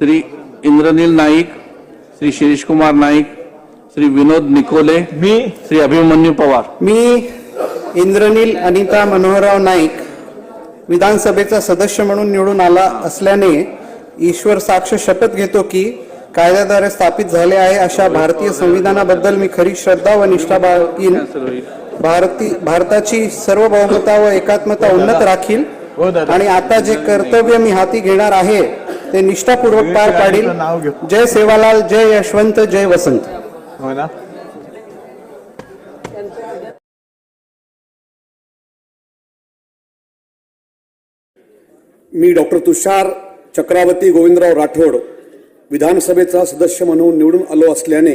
श्री इंद्रनील नाईक श्री शिरीष कुमार नाईक श्री विनोद निकोले मी श्री अभिमन्यू पवार. मी इंद्रनील अनिता मनोहरराव नाईक विधानसभेचा सदस्य म्हणून निवडून आला असल्याने ईश्वर साक्ष शपथ घेतो की कायद्याद्वारे स्थापित झाले आहे अशा भारतीय संविधानाबद्दल मी खरी श्रद्धा व निष्ठा बाळगीन. भारती भारताची सार्वभौमता व एकात्मता उन्नत राखील हो. आणि आता जे कर्तव्य मी हाती घेणार आहे ते निष्ठापूर्वक पार पाडील. जय सेवालाल जय यशवंत जय वसंत. हो ना? मी डॉक्टर तुषार चक्रावती गोविंदराव राठोड विधानसभेचा सदस्य म्हणून निवडून आलो असल्याने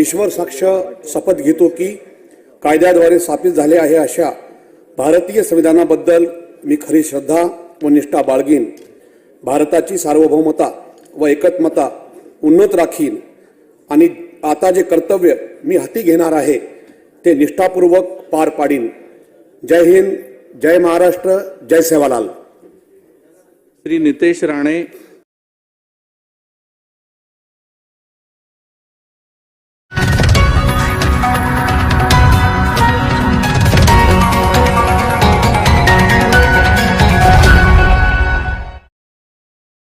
ईश्वर साक्ष शपथ घेतो की कायद्याद्वारे स्थापित झाले आहे अशा भारतीय संविधानाबद्दल मी खरी श्रद्धा व निष्ठा बाळगीन. भारताची सार्वभौमता व एकत्मता उन्नत राखीन. आणि आता जे कर्तव्य मी हाती घेणार आहे ते निष्ठापूर्वक पार पाडीन. जय हिंद जय महाराष्ट्र जय सेवालाल. श्री नितेश राणे